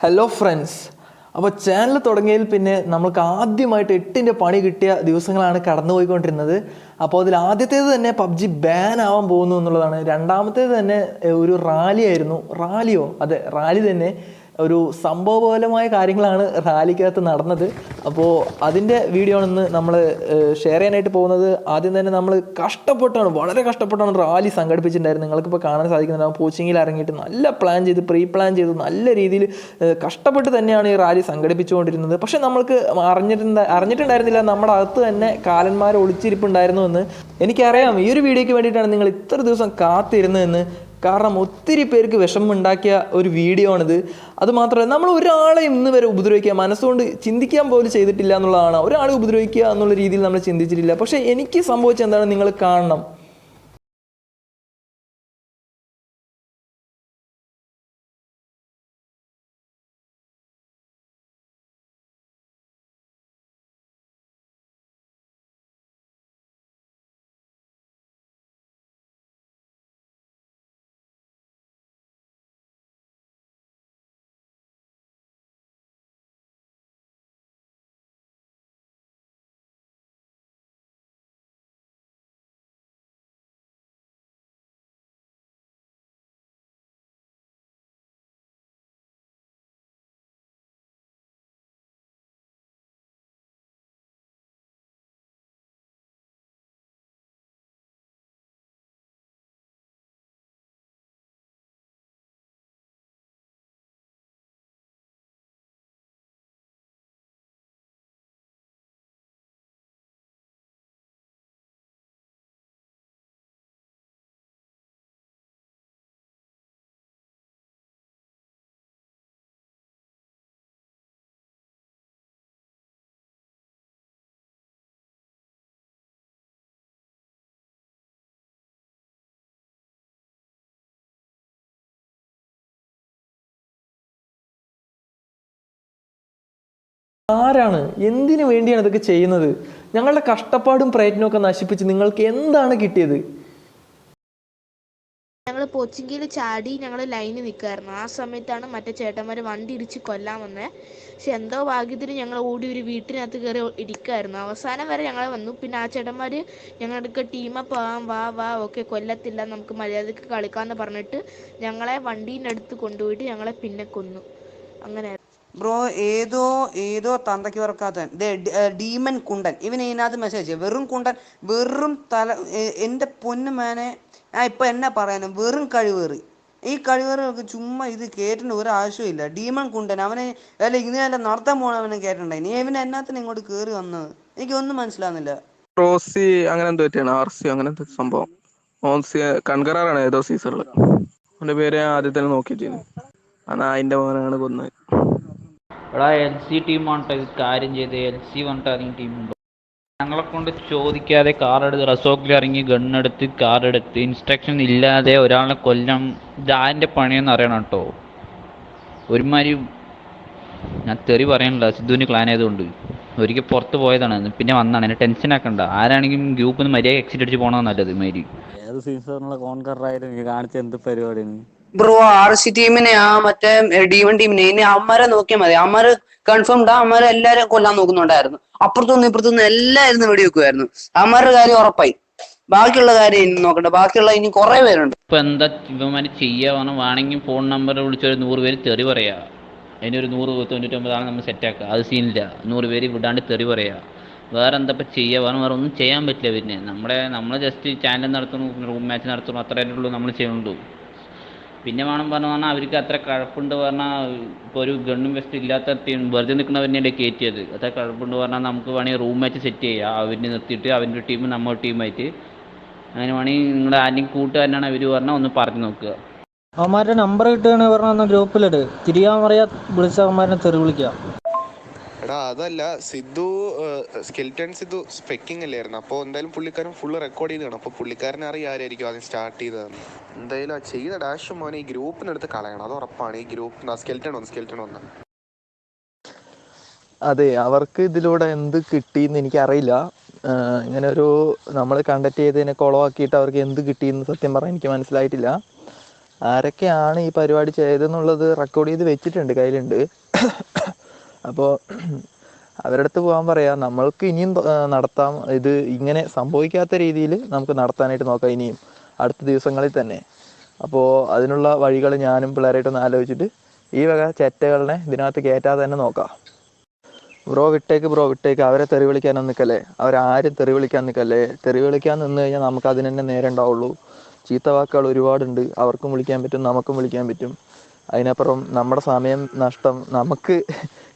Hello friends അപ്പോൾ channel തുടങ്ങിയതിൽ പിന്നെ നമ്മൾക്ക് ആദ്യമായിട്ട് എട്ടിന്റെ പണി കിട്ടിയ ദിവസങ്ങളാണ് കടന്നുപോയിക്കൊണ്ടിരുന്നത്. അപ്പോൾ അതിൽ ആദ്യത്തേത് തന്നെ പബ്ജി ബാൻ ആവാൻ പോകുന്നു എന്നുള്ളതാണ്. രണ്ടാമത്തേത് തന്നെ ഒരു റാലിയായിരുന്നു റാലിയോ അതെ റാലി തന്നെ ഒരു സംഭവപോലമായ കാര്യങ്ങളാണ് റാലിക്കകത്ത് നടന്നത്. അപ്പോൾ അതിന്റെ വീഡിയോ ആണ് ഇന്ന് നമ്മൾ ഷെയർ ചെയ്യാനായിട്ട് പോകുന്നത്. ആദ്യം തന്നെ നമ്മൾ കഷ്ടപ്പെട്ടാണ് വളരെ കഷ്ടപ്പെട്ടാണ് റാലി സംഘടിപ്പിച്ചിട്ടുണ്ടായിരുന്നത്. നിങ്ങൾക്കിപ്പോൾ കാണാൻ സാധിക്കുന്നുണ്ടാവും കോച്ചിങ്ങിൽ ഇറങ്ങിയിട്ട് നല്ല പ്ലാൻ ചെയ്ത് പ്രീ പ്ലാൻ ചെയ്ത് നല്ല രീതിയിൽ കഷ്ടപ്പെട്ട് തന്നെയാണ് ഈ റാലി സംഘടിപ്പിച്ചുകൊണ്ടിരുന്നത്. പക്ഷേ നമ്മൾക്ക് അറിഞ്ഞിട്ടുണ്ട് അറിഞ്ഞിട്ടുണ്ടായിരുന്നില്ല. നമ്മുടെ അകത്ത് തന്നെ കാലന്മാർ ഒളിച്ചിരിപ്പുണ്ടായിരുന്നു എന്ന് എനിക്കറിയാം. ഈ ഒരു വീഡിയോയ്ക്ക് വേണ്ടിയിട്ടാണ് നിങ്ങൾ ഇത്ര ദിവസം കാത്തിരുന്നതെന്ന് കാരണം ഒത്തിരി പേർക്ക് വിഷമമുണ്ടാക്കിയ ഒരു വീഡിയോ ആണിത്. അതുമാത്രമല്ല നമ്മൾ ഒരാളെ ഇന്ന് വരെ ഉപദ്രവിക്കുക മനസ്സുകൊണ്ട് ചിന്തിക്കാൻ പോലും ചെയ്തിട്ടില്ല എന്നുള്ളതാണ്. ഒരാളെ ഉപദ്രവിക്കുക എന്നുള്ള രീതിയിൽ നമ്മൾ ചിന്തിച്ചിട്ടില്ല. പക്ഷേ എനിക്ക് സംഭവിച്ചത് എന്താണ്? നിങ്ങൾ കാണണം. ആരാണ്? എന്തിനു വേണ്ടിയാണ് ഇതൊക്കെ ചെയ്യുന്നത്? ഞങ്ങളുടെ കഷ്ടപ്പാടും പ്രയത്നവും ഒക്കെ നശിപ്പിച്ച് നിങ്ങൾക്ക് എന്താണ് കിട്ടിയത്? ഞങ്ങൾ പോച്ചിങ്കിയിൽ ചാടി ഞങ്ങൾ ലൈനിൽ നിൽക്കായിരുന്നു ആ സമയത്താണ് മറ്റേ ചേട്ടന്മാർ വണ്ടി ഇടിച്ച് കൊല്ലാൻ വന്നത് പക്ഷെ എന്തോ ഭാഗ്യത്തിന് ഞങ്ങൾ ഓടി ഒരു വീട്ടിനകത്ത് കയറി ഇരിക്കായിരുന്നു അവസാനം വരെ ഞങ്ങൾ വന്നു. പിന്നെ ആ ചേട്ടന്മാർ ഞങ്ങളുടെ ടീമപ്പ് ആവാം വാ വാ ഓക്കെ കൊല്ലത്തില്ല നമുക്ക് മര്യാദയ്ക്ക് കളിക്കാമെന്ന് പറഞ്ഞിട്ട് ഞങ്ങളെ വണ്ടീന്റെ അടുത്ത് കൊണ്ടുപോയിട്ട് ഞങ്ങളെ പിന്നെ കൊന്നു. അങ്ങനെ ബ്രോ ഏതോ ഏതോ തന്തയ്ക്ക് പറക്കാത്തവൻ ഡീമൻ കുണ്ടൻ. ഇവൻ ഇതിനകത്ത് മെസ്സേജ് വെറും കുണ്ടൻ വെറും തല എന്റെ പൊന്നു മേനെ. ഞാൻ ഇപ്പൊ എന്നാ പറയാനും? വെറും കഴിവേറി. ഈ കഴിവേറി ചുമ്മാ ഇത് കേട്ടിട്ട് ഒരു ആവശ്യമില്ല ഡീമൻ കുണ്ടൻ അവനെ അല്ല ഇങ്ങനെ നടത്താൻ പോണവനെ കേട്ടിട്ടുണ്ടായി. നീ ഇവൻ എന്നാത്തിന് ഇങ്ങോട്ട് കയറി വന്നത്? എനിക്കൊന്നും മനസ്സിലാവുന്നില്ല. റോസി അങ്ങനെ എന്തോ പറ്റിയാണ്? അങ്ങനത്തെ സംഭവം. ഓൻസി കൺകറാറാണ് ഏതോ സീസണിൽ അവന്റെ പേര് ആദ്യം തന്നെ നോക്കിയിട്ടിരുന്നു. ആ മോനാണ് കൊന്നത്. എടാ എൽ സി ടീമാണ് ഇത് കാര്യം ചെയ്ത്. എൽ സി പറഞ്ഞിട്ട് ഇറങ്ങിയ ടീമുണ്ട് ഞങ്ങളെ കൊണ്ട് ചോദിക്കാതെ കാറെടുത്ത് റസോക്കിൽ ഇറങ്ങി ഗണ്ണെടുത്ത് കാറെടുത്ത് ഇൻസ്ട്രക്ഷൻ ഇല്ലാതെ ഒരാളെ കൊല്ലം ഇതാന്റെ പണിയെന്ന് അറിയണം കേട്ടോ ഒരുമാതിരി ഞാൻ തെറി പറയണില്ല. സിദ്ധുവിന് ക്ലാൻ ആയതുകൊണ്ട്. ഒരിക്കൽ പുറത്ത് പോയതാണ്. പിന്നെ വന്നാണ്. എന്നെ ടെൻഷൻ ആക്കണ്ട. ആരാണെങ്കിലും ഗ്രൂപ്പിൽ നിന്ന് മര്യാദ എക്സിറ്റ് അടിച്ച് പോകണമെന്ന് നല്ലത് മാതിരി ഏത് സീസണിലുള്ള കോൺകറായാലും കാണിച്ച എന്ത് പരിപാടിയാണ്? ബ്രോ ആർ സി ടീമിനെ ആ മറ്റേ ഡീമൻ ടീമിനെ ഇനി അമ്മരെ നോക്കിയാൽ മതി. അമ്മര് കൺഫേംഡ് ആ അമ്മരെ എല്ലാരും കൊല്ലാൻ നോക്കുന്നുണ്ടായിരുന്നു. അപ്പുറത്തുനിന്ന് ഇപ്പുറത്തുനിന്ന് എല്ലാരും വെടിവെക്കുമായിരുന്നു അമ്മരുടെ കാര്യം ഉറപ്പായി. ബാക്കിയുള്ള കാര്യം ഇനി നോക്കണ്ട. ബാക്കിയുള്ള ഇനി കുറെ പേരുണ്ട്. ഇപ്പൊ എന്താ ഇവന്മാര് ചെയ്യാ? പറഞ്ഞാൽ വേണമെങ്കിൽ ഫോൺ നമ്പർ വിളിച്ചൊരു നൂറ് പേര് തെറി പറയാ. അതിനൊരു നൂറ് തൊണ്ണൂറ്റൊമ്പതാണ് നമ്മൾ സെറ്റാക്കുക അത് സീനില്ല നൂറ് പേര് വിടാണ്ട് തെറി പറയാ. വേറെ എന്താ ഇപ്പം ചെയ്യുക വേറെ വേറെ ഒന്നും ചെയ്യാൻ പറ്റില്ല പിന്നെ. നമ്മുടെ നമ്മൾ ജസ്റ്റ് ചാനൽ നടത്തുന്നു റൂം മാച്ച് നടത്തുന്നു അത്രയേ ഉള്ളൂ നമ്മൾ ചെയ്യുന്നുള്ളൂ. പിന്നെ വേണം പറഞ്ഞു പറഞ്ഞാൽ അവർക്ക് അത്ര കഴപ്പുണ്ട് പറഞ്ഞാൽ ഇപ്പോൾ ഒരു ഗണ്ണും വെസ്റ്റ് ഇല്ലാത്ത ടീം വെറുതെ നിൽക്കുന്നവരെന്നെ കയറ്റിയത്. അത്ര കഴപ്പുണ്ട് പറഞ്ഞാൽ നമുക്ക് വേണമെങ്കിൽ റൂം മാച്ച് സെറ്റ് ചെയ്യാം. അവരിനെ നിർത്തിയിട്ട് അവന്റെ ടീം നമ്മുടെ ടീമായിട്ട് അങ്ങനെ വേണമെങ്കിൽ നിങ്ങളുടെ ആരെയും കൂട്ടുകാരനാണ് അവർ പറഞ്ഞാൽ ഒന്ന് പറഞ്ഞു നോക്കുക. അവന്മാരുടെ നമ്പർ കിട്ടുകയാണെങ്കിൽ പറഞ്ഞാൽ ഒന്ന് ഗ്രൂപ്പിലിട് തിരിയാൻ പറയാ വിളിച്ച അവന്മാരെ തെറി വിളിക്കാം. എടാ അതല്ല സിദ്ധു സ്കെൽറ്റൺ സിദ്ധു സ്പെക്കിംഗ് അല്ലായിരുന്നു. അപ്പോൾ എന്തായാലും പുള്ളിക്കാരൻ ഫുള്ള് റെക്കോർഡ് ചെയ്ത് കാണും അപ്പോൾ പുള്ളിക്കാരനെ അറിയാം ആരായിരിക്കും ആദ്യം സ്റ്റാർട്ട് ചെയ്തതെന്ന്. എന്തായാലും ആ ചെയ്ത ഡാഷ് മോനെ ഈ ഗ്രൂപ്പിനടുത്ത് കളയണം. അത് ഉറപ്പാണ്. ഈ ഗ്രൂപ്പ് സ്കെൽറ്റൺ ഒന്ന് സ്കെൽറ്റൺ ഒന്ന് അതെ അവർക്ക് ഇതിലൂടെ എന്ത് കിട്ടിയെന്ന് എനിക്കറിയില്ല. ഇങ്ങനെ ഒരു നമ്മൾ കണ്ടക്ട് ചെയ്തതിനെ കുളമാക്കിയിട്ട് അവർക്ക് എന്ത് കിട്ടിയെന്ന് സത്യം പറഞ്ഞാൽ എനിക്ക് മനസ്സിലായിട്ടില്ല. ആരൊക്കെയാണ് ഈ പരിപാടി ചെയ്തെന്നുള്ളത് റെക്കോർഡ് ചെയ്ത് വെച്ചിട്ടുണ്ട് കയ്യിലുണ്ട്. അപ്പോൾ അവരുടെ അടുത്ത് പോകാൻ പറയാ നമ്മൾക്ക് ഇനിയും നടത്താം. ഇത് ഇങ്ങനെ സംഭവിക്കാത്ത രീതിയിൽ നമുക്ക് നടത്താനായിട്ട് നോക്കാം ഇനിയും അടുത്ത ദിവസങ്ങളിൽ തന്നെ. അപ്പോൾ അതിനുള്ള വഴികൾ ഞാനും പിള്ളേരായിട്ടൊന്ന് ആലോചിച്ചിട്ട് ഈ വക ചെറ്റകളിനെ ഇതിനകത്ത് കയറ്റാതെ തന്നെ നോക്കാം. ബ്രോ വിട്ടേക്ക് ബ്രോ വിട്ടേക്ക്. അവരെ തെറി വിളിക്കാനൊന്നും നിൽക്കല്ലേ? അവരാരും തെറി വിളിക്കാൻ നിൽക്കല്ലേ? തെറി വിളിക്കാൻ നിന്ന് കഴിഞ്ഞാൽ നമുക്ക് അതിന് തന്നെ നേരെ ഉണ്ടാവുള്ളൂ. ചീത്ത വാക്കുകൾ ഒരുപാടുണ്ട്. അവർക്കും വിളിക്കാൻ പറ്റും നമുക്കും വിളിക്കാൻ പറ്റും. അതിനപ്പുറം നമ്മുടെ സമയം നഷ്ടം നമുക്ക്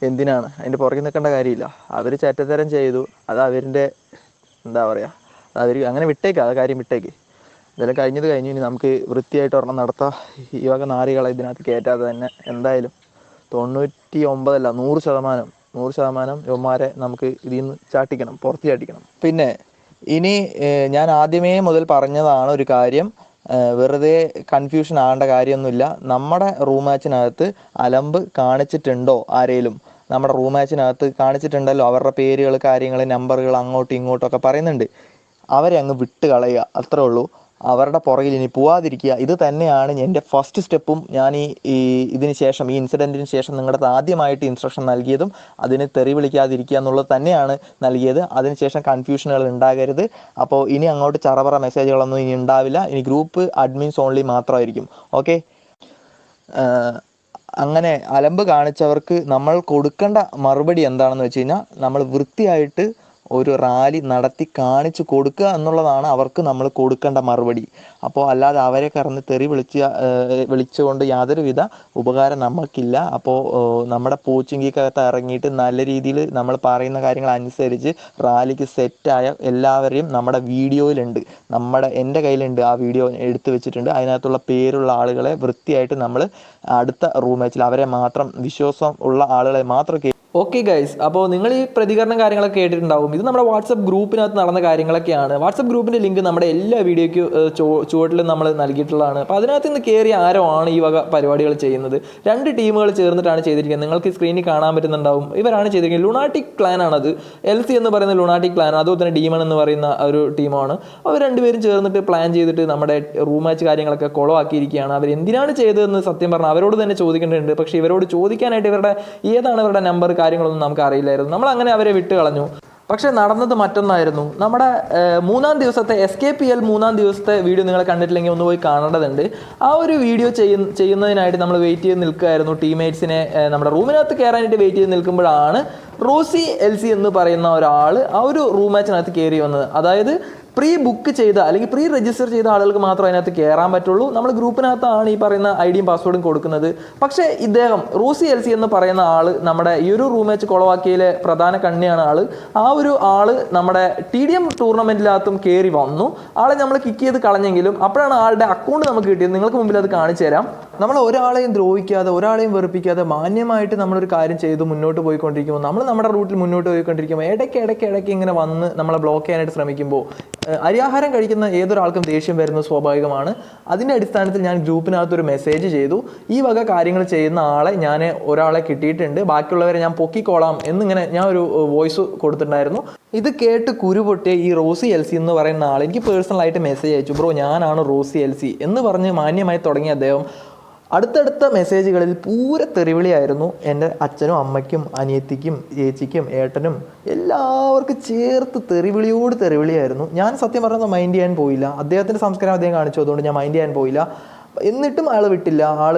എന്തിനാണ്? അതിന്റെ പുറകിൽ നിൽക്കേണ്ട കാര്യമില്ല. അവർ ചേറ്റത്തരം ചെയ്തു. അത് അവരിന്റെ എന്താ പറയുക അവർ അങ്ങനെ വിട്ടേക്ക്. ആ കാര്യം വിട്ടേക്ക്. ഇതെല്ലാം കഴിഞ്ഞത് കഴിഞ്ഞ് ഇനി നമുക്ക് വൃത്തിയായിട്ട് ഒരെണ്ണം നടത്താം. ഈ വക നാരികളെ ഇതിനകത്ത് കയറ്റാതെ തന്നെ എന്തായാലും തൊണ്ണൂറ്റി ഒമ്പതല്ല നൂറ് ശതമാനം നൂറ് ശതമാനം യുവമാരെ നമുക്ക് ഇതിൽ നിന്ന് ചാട്ടിക്കണം പുറത്ത് ചാട്ടിക്കണം. പിന്നെ ഇനി ഞാൻ ആദ്യമേ മുതൽ പറഞ്ഞതാണ് ഒരു കാര്യം. വെറുതെ കൺഫ്യൂഷൻ ആകേണ്ട കാര്യമൊന്നുമില്ല. നമ്മുടെ റൂം മാച്ചിനകത്ത് അലമ്പ് കാണിച്ചിട്ടുണ്ടോ ആരേലും? നമ്മുടെ റൂം മാച്ചിനകത്ത് കാണിച്ചിട്ടുണ്ടല്ലോ അവരുടെ പേരുകൾ കാര്യങ്ങൾ നമ്പറുകൾ അങ്ങോട്ടും ഇങ്ങോട്ടും ഒക്കെ പറയുന്നുണ്ട്. അവരെ അങ്ങ് വിട്ട് കളയുക അത്രേ ഉള്ളൂ. അവരുടെ പുറകിൽ ഇനി പോവാതിരിക്കുക. ഇത് തന്നെയാണ് എന്റെ ഫസ്റ്റ് സ്റ്റെപ്പും ഞാൻ ഈ ഇതിന് ശേഷം ഈ ഇൻസിഡന്റിന് ശേഷം നിങ്ങളുടെ ആദ്യമായിട്ട് ഇൻസ്ട്രക്ഷൻ നൽകിയതും അതിന് തെറി വിളിക്കാതിരിക്കുക എന്നുള്ളത് തന്നെയാണ് നൽകിയത്. അതിനുശേഷം കൺഫ്യൂഷനുകൾ ഉണ്ടാകരുത്. അപ്പോൾ ഇനി അങ്ങോട്ട് ചറപറ മെസ്സേജുകളൊന്നും ഇനി ഉണ്ടാവില്ല. ഇനി ഗ്രൂപ്പ് അഡ്മിൻസ് ഓൺലി മാത്രമായിരിക്കും. ഓക്കെ അങ്ങനെ അലമ്പ് കാണിച്ചവർക്ക് നമ്മൾ കൊടുക്കേണ്ട മറുപടി എന്താണെന്ന് വെച്ച് കഴിഞ്ഞാൽ നമ്മൾ വൃത്തിയായിട്ട് ഒരു റാലി നടത്തി കാണിച്ചു കൊടുക്കുക എന്നുള്ളതാണ് അവർക്ക് നമ്മൾ കൊടുക്കേണ്ട മറുപടി. അപ്പോൾ അല്ലാതെ അവരെ കറന്ന് തെറി വിളിച്ച് വിളിച്ചുകൊണ്ട് യാതൊരുവിധ ഉപകാരം നമുക്കില്ല അപ്പോൾ നമ്മുടെ പൂച്ചിങ്കിക്കകത്ത് ഇറങ്ങിയിട്ട് നല്ല രീതിയിൽ നമ്മൾ പറയുന്ന കാര്യങ്ങൾ അനുസരിച്ച് റാലിക്ക് സെറ്റായ എല്ലാവരെയും നമ്മുടെ വീഡിയോയിലുണ്ട്. നമ്മുടെ എന്റെ കയ്യിലുണ്ട് ആ വീഡിയോ എടുത്തു വെച്ചിട്ടുണ്ട്. അതിനകത്തുള്ള പേരുള്ള ആളുകളെ വൃത്തിയായിട്ട് നമ്മൾ അടുത്ത റൂം അവരെ മാത്രം വിശ്വാസം ഉള്ള ആളുകളെ മാത്രം ഓക്കെ ഗൈസ് അപ്പോൾ നിങ്ങൾ ഈ പ്രതികരണം കാര്യങ്ങളൊക്കെ കേട്ടിട്ടുണ്ടാവും. ഇത് നമ്മുടെ വാട്സപ്പ് ഗ്രൂപ്പിനകത്ത് നടന്ന കാര്യങ്ങളൊക്കെയാണ്. വാട്സപ്പ് ഗ്രൂപ്പിന്റെ ലിങ്ക് നമ്മുടെ എല്ലാ വീഡിയോയ്ക്കും ചുവട്ടിലും നമ്മൾ നൽകിയിട്ടുള്ളതാണ്. അപ്പോൾ അതിനകത്ത് നിന്ന് കയറി ആരോ ആണ് ഈ വക പരിപാടികൾ ചെയ്യുന്നത്. രണ്ട് ടീമുകൾ ചേർന്നിട്ടാണ് ചെയ്തിരിക്കുന്നത്. നിങ്ങൾക്ക് സ്ക്രീനിൽ കാണാൻ പറ്റുന്നുണ്ടാവും. ഇവരാണ് ചെയ്തിരിക്കുന്നത്. ലുണാറ്റിക് ക്ലാൻ ആണത്. എൽ സി എന്ന് പറയുന്ന ലുണാറ്റിക് ക്ലാൻ അതുപോലെ തന്നെ ഡീമൺ എന്ന് പറയുന്ന ഒരു ടീമാണ്. അവർ രണ്ടുപേരും ചേർന്നിട്ട് പ്ലാൻ ചെയ്തിട്ട് നമ്മുടെ റൂം മാച്ച് കാര്യങ്ങളൊക്കെ കുളമാക്കിയിരിക്കുകയാണ് അവർ എന്തിനാണ് ചെയ്തതെന്ന് സത്യം പറഞ്ഞാൽ അവരോട് തന്നെ ചോദിക്കേണ്ടതുണ്ട്. പക്ഷേ ഇവരോട് ചോദിക്കാനായിട്ട് ഇവരുടെ ഏതാണ് ഇവരുടെ നമ്പർ കാര്യങ്ങളൊന്നും നമുക്ക് അറിയില്ലായിരുന്നു നമ്മൾ അങ്ങനെ അവരെ വിട്ട് കളഞ്ഞു. പക്ഷേ നടന്നത് മറ്റൊന്നായിരുന്നു. നമ്മുടെ മൂന്നാം ദിവസത്തെ എസ് കെ പി എൽ മൂന്നാം ദിവസത്തെ വീഡിയോ നിങ്ങൾ കണ്ടിട്ടില്ലെങ്കിൽ ഒന്ന് പോയി കാണേണ്ടതുണ്ട്. ആ ഒരു വീഡിയോ ചെയ്യുന്ന ചെയ്യുന്നതിനായിട്ട് നമ്മൾ വെയിറ്റ് ചെയ്ത് നിൽക്കുകയായിരുന്നു. ടീംമേറ്റ്സിനെ നമ്മുടെ റൂമിനകത്ത് കയറാനായിട്ട് വെയിറ്റ് ചെയ്ത് നിൽക്കുമ്പോഴാണ് റോസി എൽ സി എന്ന് പറയുന്ന ഒരാൾ ആ ഒരു റൂം മാച്ചിനകത്ത് കയറി വന്നത്. അതായത് പ്രീ ബുക്ക് ചെയ്ത അല്ലെങ്കിൽ പ്രീ രജിസ്റ്റർ ചെയ്ത ആളുകൾക്ക് മാത്രം അതിനകത്ത് കയറാൻ പറ്റുള്ളൂ. നമ്മൾ ഗ്രൂപ്പിനകത്താണ് ഈ പറയുന്ന ഐ ഡിയും പാസ്വേഡും കൊടുക്കുന്നത്. പക്ഷേ ഇദ്ദേഹം റൂസി എൽ സി എന്ന് പറയുന്ന ആൾ നമ്മുടെ ഈ ഒരു റൂം വെച്ച് കുളവാക്കിയിലെ പ്രധാന കണ്ണിയാണ് ആൾ ആ ഒരു ആൾ നമ്മുടെ ടി ഡി എം ടൂർണമെന്റിനകത്തും കയറി വന്നു. ആളെ നമ്മൾ കിക്ക് ചെയ്ത് കളഞ്ഞെങ്കിലും അപ്പോഴാണ് ആളുടെ അക്കൗണ്ട് നമുക്ക് കിട്ടിയത്. നിങ്ങൾക്ക് മുമ്പിൽ അത് കാണിച്ചു തരാം. നമ്മൾ ഒരാളെയും ദ്രോഹിക്കാതെ ഒരാളെയും വെറുപ്പിക്കാതെ മാന്യമായിട്ട് നമ്മളൊരു കാര്യം ചെയ്ത് മുന്നോട്ട് പോയിക്കൊണ്ടിരിക്കുമ്പോൾ നമ്മൾ നമ്മുടെ റൂട്ടിൽ മുന്നോട്ട് പോയിക്കൊണ്ടിരിക്കുമ്പോൾ ഇടയ്ക്ക് ഇടയ്ക്ക് ഇടയ്ക്ക് ഇങ്ങനെ വന്ന് നമ്മളെ ബ്ലോക്ക് ചെയ്യാനായിട്ട് ശ്രമിക്കുമ്പോൾ അരിയാഹാരം കഴിക്കുന്ന ഏതൊരാൾക്കും ദേഷ്യം വരുന്നത് സ്വാഭാവികമാണ്. അതിന്റെ അടിസ്ഥാനത്തിൽ ഞാൻ ഗ്രൂപ്പിനകത്ത് ഒരു മെസ്സേജ് ചെയ്തു. ഈ വക കാര്യങ്ങൾ ചെയ്യുന്ന ആളെ ഞാൻ ഒരാളെ കിട്ടിയിട്ടുണ്ട്. ബാക്കിയുള്ളവരെ ഞാൻ പൊക്കിക്കോളാം എന്നിങ്ങനെ ഞാൻ ഒരു വോയിസ് കൊടുത്തിട്ടുണ്ടായിരുന്നു. ഇത് കേട്ട് കുരുപൊട്ടിയ ഈ റോസി എൽ സി എന്ന് പറയുന്ന ആൾ എനിക്ക് പേഴ്സണലായിട്ട് മെസ്സേജ് അയച്ചു. ബ്രോ ഞാനാണ് റോസി എൽ സി എന്ന് പറഞ്ഞ് മാന്യമായി തുടങ്ങിയ അദ്ദേഹം അടുത്തടുത്ത മെസ്സേജുകളിൽ പൂര തെറിവിളിയായിരുന്നു എന്റെ അച്ഛനും അമ്മയ്ക്കും അനിയത്തിക്കും ചേച്ചിക്കും ഏട്ടനും. എല്ലാവർക്കും ചേർത്ത് തെറിവിളിയോട് തെറിവിളിയായിരുന്നു. ഞാൻ സത്യം പറഞ്ഞത് മൈൻഡ് ചെയ്യാൻ പോയില്ല. അദ്ദേഹത്തിന്റെ സംസ്കാരം അദ്ദേഹം കാണിച്ചു അതുകൊണ്ട് ഞാൻ മൈൻഡ് ചെയ്യാൻ പോയില്ല. എന്നിട്ടും ആൾ വിട്ടില്ല. ആൾ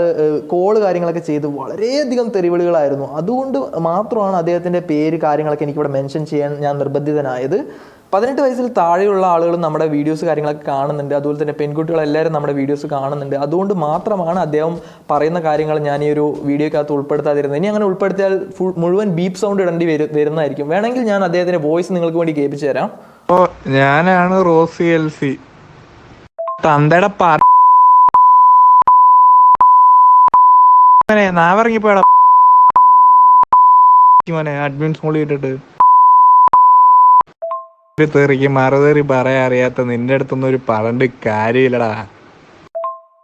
കോൾ കാര്യങ്ങളൊക്കെ ചെയ്ത് വളരെയധികം തെറിവിളികളായിരുന്നു. അതുകൊണ്ട് മാത്രമാണ് അദ്ദേഹത്തിന്റെ പേര് കാര്യങ്ങളൊക്കെ എനിക്കിവിടെ മെൻഷൻ ചെയ്യാൻ ഞാൻ നിർബന്ധിതനായത്. പതിനെട്ട് വയസ്സിൽ താഴെയുള്ള ആളുകൾ നമ്മുടെ വീഡിയോസ് കാര്യങ്ങളൊക്കെ കാണുന്നുണ്ട്. അതുപോലെ തന്നെ പെൺകുട്ടികളെല്ലാവരും നമ്മുടെ വീഡിയോസ് കാണുന്നുണ്ട്. അതുകൊണ്ട് മാത്രമാണ് അദ്ദേഹം പറയുന്ന കാര്യങ്ങൾ ഞാൻ ഈ ഒരു വീഡിയോക്കകത്ത് ഉൾപ്പെടുത്താതിരുന്നത്. ഇനി അങ്ങനെ ഉൾപ്പെടുത്തിയാൽ ഫുൾ മുഴുവൻ ബീപ്പ് സൗണ്ട് ഇടേണ്ടി വരും വരുന്നതായിരിക്കും. വേണമെങ്കിൽ ഞാൻ അദ്ദേഹത്തിന്റെ വോയിസ് നിങ്ങൾക്ക് വേണ്ടി കേൾപ്പിച്ചു തരാം. ഓ ഞാനാണ് റോസി എൽ സി തന്തയുടെ നാവിറങ്ങിപ്പോയടാ. അഡ്മിൻസ് മോളി ഇട്ടിട്ട്. ഒരു തെറിക്ക് മറുതെറി പറയാൻ അറിയാത്ത നിന്റെ അടുത്തൊന്നും ഒരു പറഞ്ഞിട്ട് കാര്യമില്ലടാ.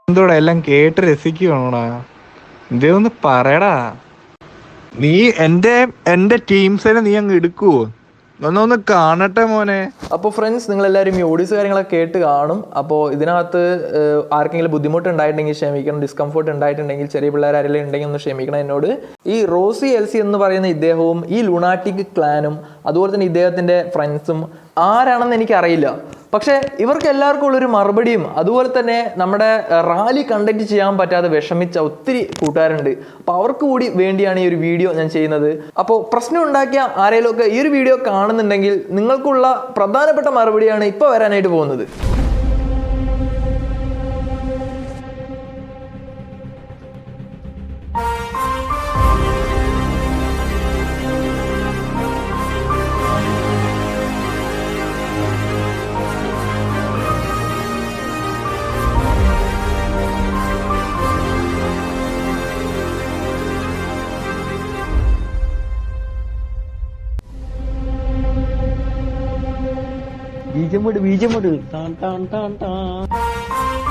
എന്തോടാ എല്ലാം കേട്ട് രസിക്കുവാണോടാ? ഇതൊന്ന് പറയടാ. നീ എന്റെ എന്റെ ടീംസിനെ നീ അങ്ങ് എടുക്കുവോ? ഒന്നൊന്ന് കാണട്ടെ മോനെ. അപ്പോൾ ഫ്രണ്ട്സ് നിങ്ങൾ എല്ലാവരും ഈ ഓഡിയോസ് കാര്യങ്ങളൊക്കെ കേട്ട് കാണും. അപ്പോൾ ഇതിനകത്ത് ആർക്കെങ്കിലും ബുദ്ധിമുട്ട് ഉണ്ടായിട്ടുണ്ടെങ്കിൽ ക്ഷമിക്കണം ഡിസ്കംഫോർട്ട് ഉണ്ടായിട്ടുണ്ടെങ്കിൽ ചെറിയ പിള്ളേർ ആരെങ്കിലും ഉണ്ടെങ്കിൽ ഒന്ന് ക്ഷമിക്കണം എന്നോട്. ഈ റോസി എൽസി എന്ന് പറയുന്ന ഇദ്ദേഹവും ഈ ലുണാറ്റിക് ക്ലാനും അതുപോലെ തന്നെ ഇദ്ദേഹത്തിന്റെ ഫ്രണ്ട്സും ആരാണെന്ന് എനിക്കറിയില്ല. പക്ഷേ ഇവർക്ക് എല്ലാവർക്കും ഉള്ളൊരു മറുപടിയും അതുപോലെ തന്നെ നമ്മുടെ റാലി കണ്ടക്ട് ചെയ്യാൻ പറ്റാതെ വിഷമിച്ച ഒത്തിരി കൂട്ടുകാരുണ്ട്. അപ്പോൾ അവർക്ക് കൂടി വേണ്ടിയാണ് ഈ ഒരു വീഡിയോ ഞാൻ ചെയ്യുന്നത്. അപ്പോൾ പ്രശ്നം ഉണ്ടാക്കിയ ആരെങ്കിലുമൊക്കെ ഈ ഒരു വീഡിയോ കാണുന്നുണ്ടെങ്കിൽ നിങ്ങൾക്കുള്ള പ്രധാനപ്പെട്ട മറുപടിയാണ് ഇപ്പോൾ വരാനായിട്ട് പോകുന്നത്. ബീജം വിട് ബീജം ടാൻ ടാൻ ടാൻ ടാൻ.